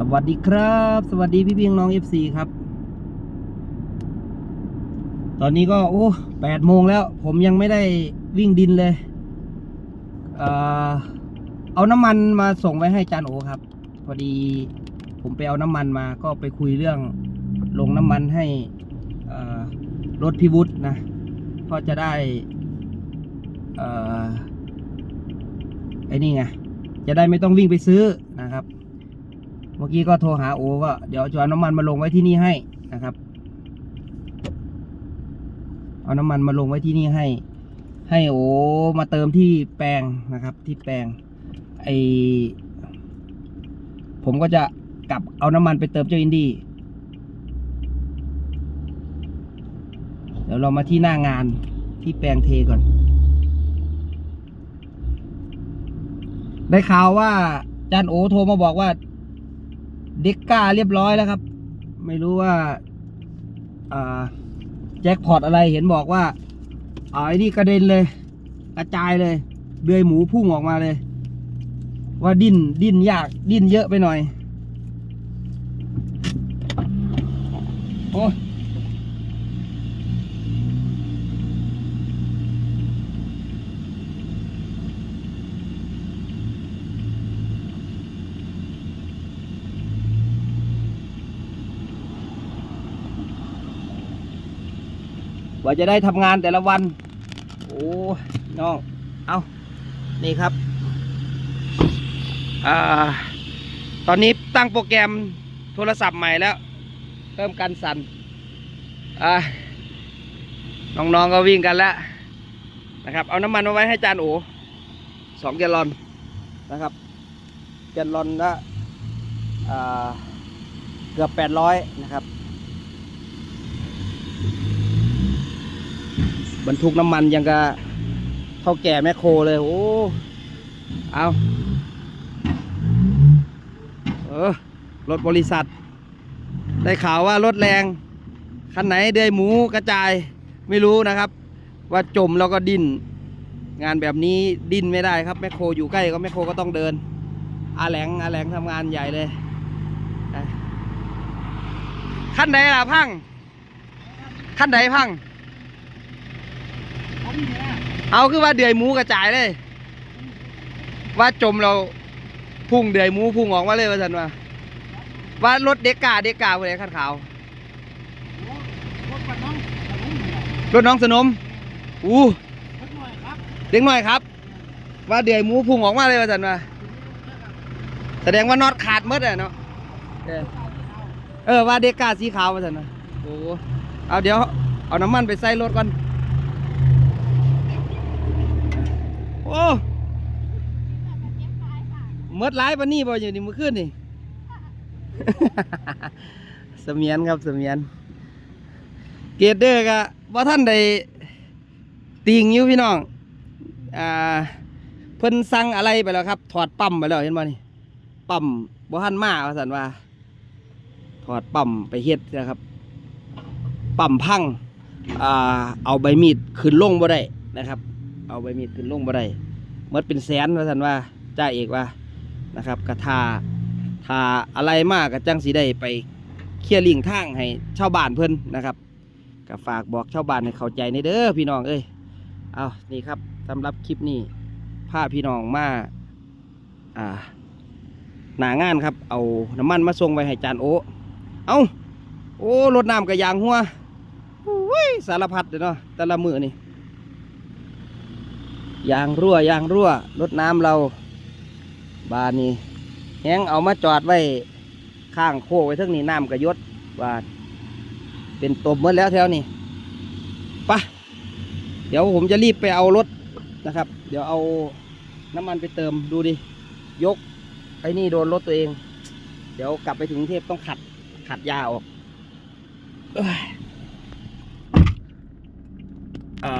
สวัสดีครับ สวัสดีพี่พี่น้องเอฟซีครับ ตอนนี้ก็โอ้แปดโมงแล้ว ผมยังไม่ได้วิ่งดินเลย เออเอาน้ำมันมาส่งไว้ให้จานโอครับ พอดีผมไปเอาน้ำมันมาก็ไปคุยเรื่องลงน้ำมันให้รถพิวุฒนะก็จะได้อ่อไอ้นี่ไงจะได้ไม่ต้องวิ่งไปซื้อ เมื่อกี้ก็โทรหาโอว่าเดี๋ยวจะเอาน้ำมันมาลงไว้ที่นี่ให้นะครับ เอาน้ำมันมาลงไว้ที่นี่ให้ ให้โอมาเติมที่แปลงนะครับ ที่แปลงไอผมก็จะกลับเอาน้ำมันไปเติมเจ้าอินดี้เดี๋ยวเรามาที่หน้างานที่แปลงเทก่อน ได้ข่าวว่าจานโอโทรมาบอกว่า เด็กก้าเรียบร้อยแล้วครับ ไม่รู้ว่าแจ็คพอตอะไรเห็นบอกว่าอ่าไอ้นี่กระเด็นเลย กระจายเลยเดือยหมูพุ่งออกมาเลย ว่าดิ้นดิ้นยากดิ้นเยอะไปหน่อย โอ้ ว่าจะได้ทำงานแต่ละวัน โอ้น้อง เอานี่ครับอตอนนี้ตั้งโปรแกรมโทรศัพท์ใหม่แล้ว เพิ่มกันสั่นอ่าน้องๆก็วิ่งกันแล้วนะครับ เอาน้ำมันมาไว้ให้จานโอสองแกลลอนนะครับ แกลลอนละเกือบแปดร้อยนะครับ บรรทุกน้ำมันยังกะเท่าแก่แมคโครเลย โอ้ เอาเออ รถบริษัท ได้ข่าวว่ารถแรง คันไหนเดือยหมูกระจาย ไม่รู้นะครับ ว่าจมแล้วก็ดิ้นงานแบบนี้ดิ้นไม่ได้ครับแมคโครอยู่ใกล้ก็แมคโครก็ต้องเดิน อาแหลงอาแหลงทำงานใหญ่เลย ขั้นใดล่ะพัง ขั้นใดพัง เอาคือว่าเดือยหมูกระจายเลย ว่าจมเราพุ่งเดือยหมูพุ่งออกมาเลยว่าสันว่าว่ารถเด็กกาเด็กกาผู้ใดขันขาวรถน้องสนมอู้เด็กหน่อยครับ ว่าเดือยหมูพุ่งออกมาเลยว่าสันว่าแสดงว่าน็อตขาดมดอะเนาะเออเออว่าเด็กกาสีขาวว่าสันว่าโอ้เอาเดี๋ยวเอาน้ำมันไปใส่รถก่อน โอ้เมดหลายปนนี้บ่อยู่นี่มื้อคืนนี่เสมียนครับเสมียน เกตเดอร์ก็บ่าท่านได้ติงอยู่พี่น้อง อ่า เพิ่นสั่งอะไรไปแล้วครับ ถอดปั๊มไปแล้วเห็นบ่นี่ปั๊มบ่ทันมาว่าซั่นว่า ถอดปั๊มไปเฮ็ดนะครับปั๊มพัง อ่า เอาใบมีดขึ้นลงบ่ได้นะครับ เอาใบมีดขึ้นลงบ่ได้หมดเป็นแสนว่าสันว่าจ่าเอกว่านะครับกระทาทาอะไรมากกับจังสีได้ไปเคลียร์ลิงทางให้ชาวบ้านเพิ่นนะครับก็ฝากบอกชาวบ้านให้เข้าใจในเด้อพี่น้องเอ้ยเอานี่ครับสำหรับคลิปนี้พาพี่น้องมาอ่าหนางานครับ เอาน้ำมันมาส่งไว้ให้จานโอเอาโอ้รถน้ำกับยางหัวอุ้ยสารพัดเลยเนาะแต่ละมือนี่ ยางรั่วยางรั่วรถน้ำเรา บานนี้แห้งเอามาจอดไว้ข้างโคกไว้เทั้งนี้น้ำกระยศบานเป็นตบเมหมดแล้วแถวนี้ไปะเดี๋ยวผมจะรีบไปเอารถนะครับ เดี๋ยวเอาน้ำมันไปเติมดูดิ ยกไอ้นี่โดนรถตัวเอง เดี๋ยวกลับไปถึงกรุงเทพต้องขัดขัดยาออกเอ้ยอ่า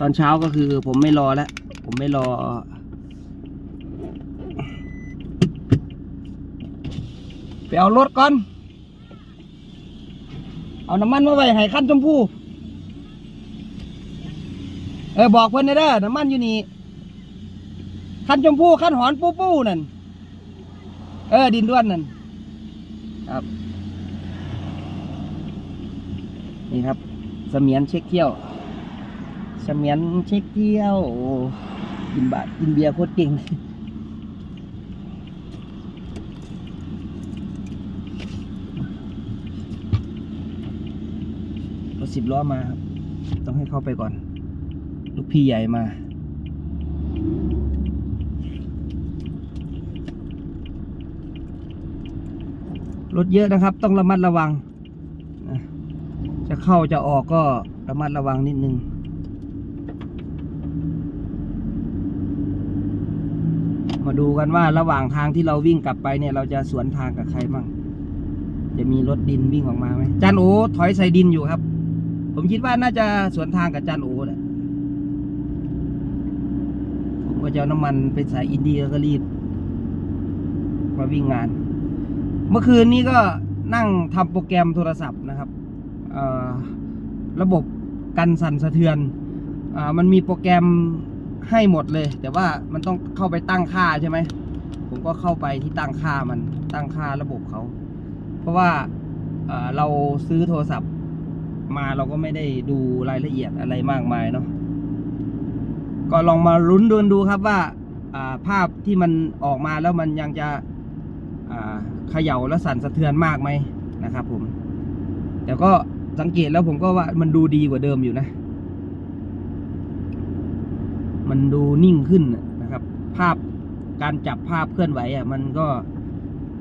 ตอนเช้าก็คือผมไม่รอแล้ว ผมไม่รอ ไปเอารถก่อน เอาน้ำมันมาไว้ให้ขั้นชมพูเออบอกเพื่อนเด้อน้ำมันอยู่นี่ขั้นชมพูขั้นหอนปูปูนั่น เออ ดินด้วนนั่น ครับ นี่ครับ เสมียนเช็คเที่ยว เมียนเช็คเที่ยวกินบาทกินเบียร์โคตรเก่งรถสิบล้อมาครับ ต้องให้เข้าไปก่อน ลูกพี่ใหญ่มารถเยอะนะครับ ต้องระมัดระวัง จะเข้าจะออกก็ระมัดระวังนิดนึง มาดูกันว่าระหว่างทางที่เราวิ่งกลับไปเนี่ย เราจะสวนทางกับใครบ้างจะมีรถดินวิ่งออกมาไหมจานโอถอยใส่ดินอยู่ครับ ผมคิดว่าน่าจะสวนทางกับจานโอแหละผมก็จะเอาน้ำมันไปใส่อินเดียก็รีบมาวิ่งงาน เมื่อคืนนี้ก็นั่งทำโปรแกรมโทรศัพท์นะครับระบบกันสั่นสะเทือนอมันมีโปรแกรม ให้หมดเลย แต่ว่ามันต้องเข้าไปตั้งค่าใช่ไหม ผมก็เข้าไปที่ตั้งค่ามันตั้งค่าระบบเขา เพราะว่าเเราซื้อโทรศัพท์มาเราก็ไม่ได้ดูรายละเอียดอะไรมากมายเนาะก็ลองมาลุ้นดูดูครับว่าาภาพที่มันออกมาแล้วมันยังจะเขย่าและสั่นสะเทือนมากไหมนะครับผม แต่ก็สังเกตแล้วผมก็ว่ามันดูดีกว่าเดิมอยู่นะ มันดูนิ่งขึ้นนะครับ ภาพการจับภาพเคลื่อนไหวอะมันก็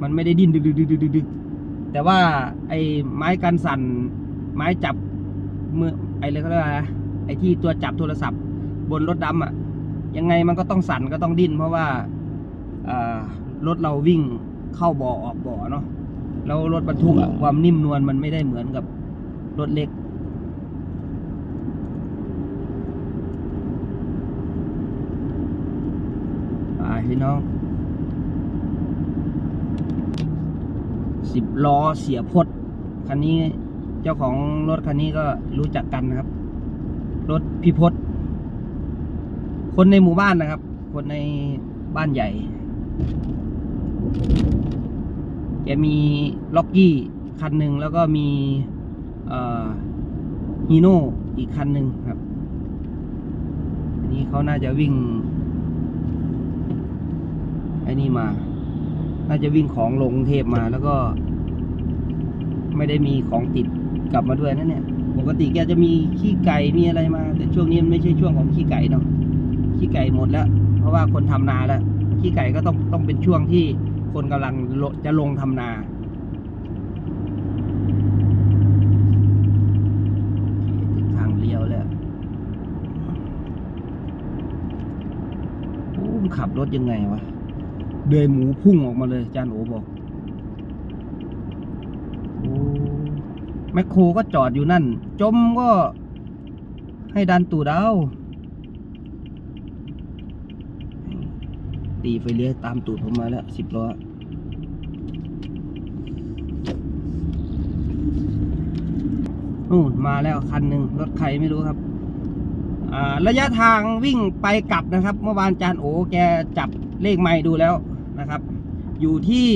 มันไม่ได้ดิ้นดึกดึกดึกดึกดึดแต่ว่าไอ้ไม้กันสั่น ไม้จับมือไอ้เลยก็เรียกว่าอะไรไอ้ที่ตัวจับโทรศัพท์ บนรถดำอะยังไงมันก็ต้องสั่นก็ต้องดิ้นเพราะว่ารถเราวิ่งเข้าบ่อออกบ่อเนาะแล้วรถบรรทุกอะความนิ่มนวลมันไม่ได้เหมือนกับรถเล็ก ไป พี่น้องสิบล้อเสียพดคันนี้เจ้าของรถคันนี้ก็รู้จักกันนะครับ รถพิพศคนในหมู่บ้านนะครับ คนในบ้านใหญ่แกมีล็อกกี้คันหนึ่งแล้วก็มีฮีโน่อีกคันหนึ่งครับ อันนี้เขาน่าจะวิ่ง อ้นี่มา น่าจะวิ่งของลงเทพมาแล้วก็ ไม่ได้มีของติดกลับมาด้วยนะเนี่ย ปกติแกจะมีขี้ไก่มีอะไรมา แต่ช่วงนี้มันไม่ใช่ช่วงของขี้ไก่เนาะขี้ไก่หมดแล้ว เพราะว่าคนทำนาแล้วขี้ไก่ก็ต้องต้องเป็นช่วงที่คนกำลังจะลงทำนาทางเลี้ยวแล้วขับรถยังไงวะ เดยหมูพุ่งออกมาเลยจานโอบอกโอ้แมคโครก็จอดอยู่นั่น จมก็ให้ดันตูดเอาตีไฟเลี้ยวตามตูดผมมาแล้วสิบล้อนู่นมาแล้วคันหนึ่งรถใครไม่รู้ครับอ่าระยะทางวิ่งไปกลับนะครับ เมื่อวานจานโอแกจับเลขไม่ดูแล้ว นะครับ อยู่ที่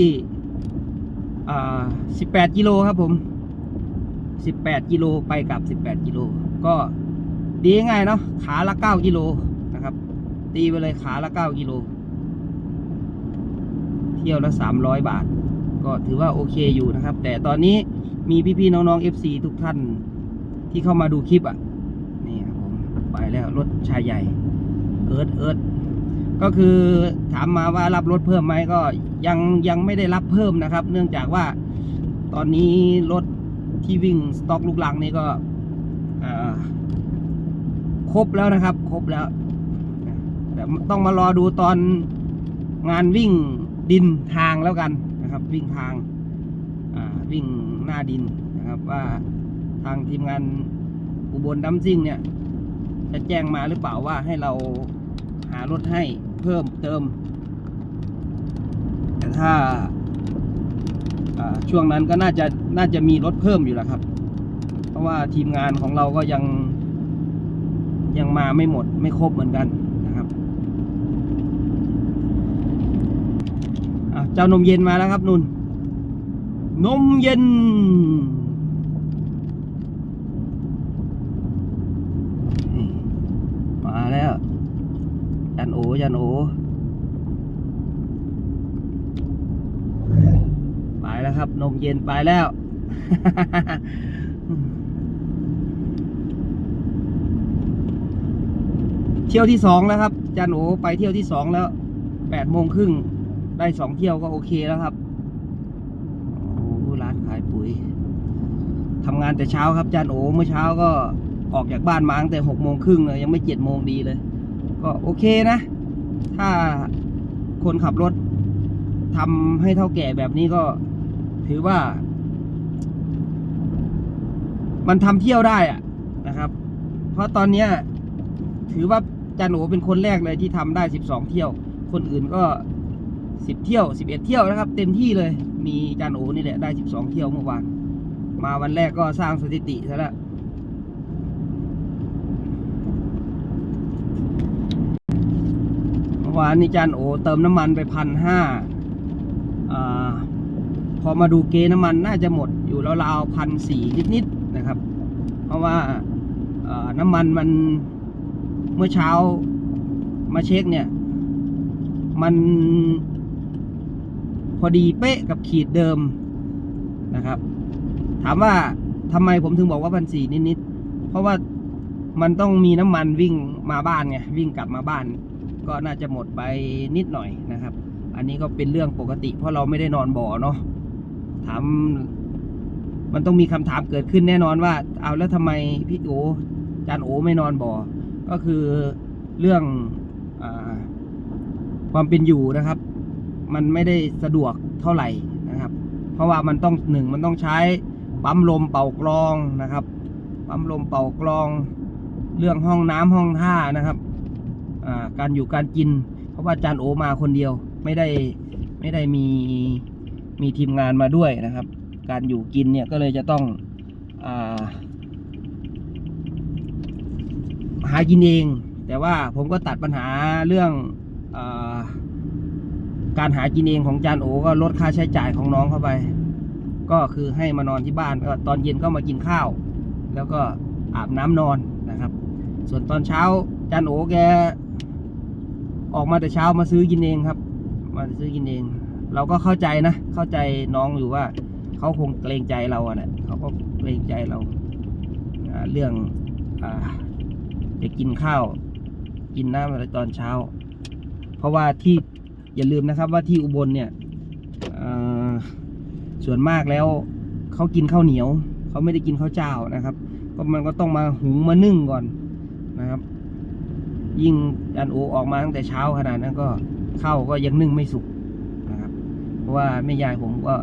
อ่าสิบแปดกิโลครับผมสิบแปดกิโลไปกับสิบแปดกิโลก็ดีง่ายเนาะขาละเก้ากิโลนะครับตีไปเลยขาละเก้ากิโลเที่ยวละสามร้อยบาท ก็ถือว่าโอเคอยู่นะครับ แต่ตอนนี้มีพี่ๆน้องๆ FC ทุกท่านที่เข้ามาดูคลิปอะ นี่ครับผม ไปแล้วรถชายใหญ่ เอิร์ดเอิร์ด ก็คือถามมาว่ารับรถเพิ่มไหมก็ยังยังไม่ได้รับเพิ่มนะครับ เนื่องจากว่าตอนนี้รถที่วิ่งสต็อกลูกลังนี่ก็ครบแล้วนะครับ ครบแล้วแต่ต้องมารอดูตอนงานวิ่งดินทางแล้วกันนะครับ วิ่งทางวิ่งหน้าดินนะครับ ว่าทางทีมงานอุบลดัมซิ่งเนี่ย จะแจ้งมาหรือเปล่าว่าให้เรา หารถให้เพิ่มเติม แต่ถ้าช่วงนั้นก็น่าจะน่าจะมีรถเพิ่มอยู่แล้วครับ เพราะว่าทีมงานของเราก็ยังยังมาไม่หมดไม่ครบเหมือนกันนะครับเจ้านมเย็นมาแล้วครับนุนนมเย็นมาแล้ว จันโอจันโอไปแล้วครับ นมเย็นไปแล้ว เที่ยวที่สองแล้วครับจันโอไปเที่ยวที่สองแล้วแปดโมงครึ่งได้สองเที่ยวก็โอเคแล้วครับโอ้ร้านขายปุ๋ยทำงานแต่เช้าครับจันโอเมื่อเช้าก็ออกจากบ้านมาตั้งแต่หกโมงครึ่งเลยยังไม่เจ็ดโมงดีเลย ก็โอเคนะ ถ้าคนขับรถทำให้เท่าแก่แบบนี้ก็ถือว่า มันทำเที่ยวได้อะนะครับ เพราะตอนนี้ถือว่าจันโอเป็นคนแรกเลยที่ทำได้สิบสองเที่ยว คนอื่นก็สิบเที่ยวสิบเอ็ดเที่ยวนะครับ เต็มที่เลย มีจันโอนี่แหละได้สิบสองเที่ยวเมื่อวาน มาวันแรกก็สร้างสถิติซะแล้วเมื่อ วานนี้จันโอเติมน้ำมันไปพันห้าพอมาดูเกณฑ์น้ำมันน่าจะหมดอยู่ราวพันสี่นิดๆนะครับ เพราะว่าน้ำมันมันเมื่อเช้ามาเช็คเนี่ย มันพอดีเป๊ะกับขีดเดิมนะครับ ถามว่าทำไมผมถึงบอกว่าพันสี่นิดๆเพราะว่ามันต้องมีน้ำมันวิ่งมาบ้านไงวิ่งกลับมาบ้าน ก็น่าจะหมดไปนิดหน่อยนะครับ อันนี้ก็เป็นเรื่องปกติ เพราะเราไม่ได้นอนบ่อเนาะถามมันต้องมีคำถามเกิดขึ้นแน่นอนว่า เอาแล้วทำไมพี่โอจานโอไม่นอนบ่อ ก็คือเรื่องอความเป็นอยู่นะครับ มันไม่ได้สะดวกเท่าไหร่นะครับ เพราะว่ามันต้องหนึ่งมันต้องใช้ปั๊มลมเป่ากรองนะครับ ปั๊มลมเป่ากรอง เรื่องห้องน้ำห้องท่านะครับ การอยู่การกิน เพราะว่าจานโอมาคนเดียวไม่ได้ไม่ได้มีมีทีมงานมาด้วยนะครับ การอยู่กินเนี่ยก็เลยจะต้องอาหากินเอง แต่ว่าผมก็ตัดปัญหาเรื่องอาการหากินเองของจานโอก็ลดค่าใช้จ่ายของน้องเข้าไป ก็คือให้มานอนที่บ้านก็ตอนเย็นก็มากินข้าว แล้วก็อาบน้ำนอนนะครับ ส่วนตอนเช้าจานโอแก ออกมาแต่เช้ามาซื้อกินเองครับ มาซื้อกินเอง เราก็เข้าใจนะ เข้าใจน้องอยู่ว่าเขาคงเกรงใจเราอะนะเขาก็เกรงใจเราเรื่องอจะกินข้าว กินน้ำอะไรตอนเช้า เพราะว่าที่อย่าลืมนะครับว่าที่อุบลเนี่ยส่วนมากแล้วเขากินข้าวเหนียวเขาไม่ได้กินข้าวเจ้านะครับ ก็มันก็ต้องมาหุงมานึ่งก่อนนะครับ ยิ่งอันโอออกมาตั้งแต่เช้าขนาดนั้นก็ข้าวก็ยังนึ่งไม่สุกนะครับ เพราะว่าแม่ยายผมก็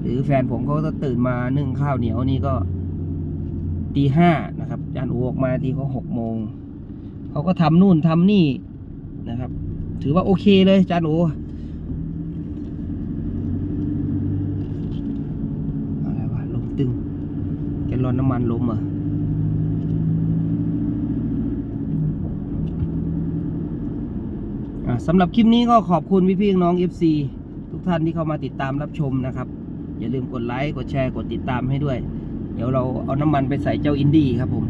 หรือแฟนผมเขาก็ตื่นมานึ่งข้าวเหนียวนี่ก็ตีห้านะครับจานโอออกมาทีเขาหกโมงเขาก็ทำนู่นทำนี่นะครับ ถือว่าโอเคเลยจานโออะไรวะลมตึงแกลอนน้ำมันลมอะ อะ สำหรับคลิปนี้ก็ขอบคุณพี่พี่น้อง FC ทุกท่านที่เข้ามาติดตามรับชมนะครับ อย่าลืมกดไลค์กดแชร์กดติดตามให้ด้วย เดี๋ยวเราเอาน้ำมันไปใส่เจ้าอินดี้ครับผม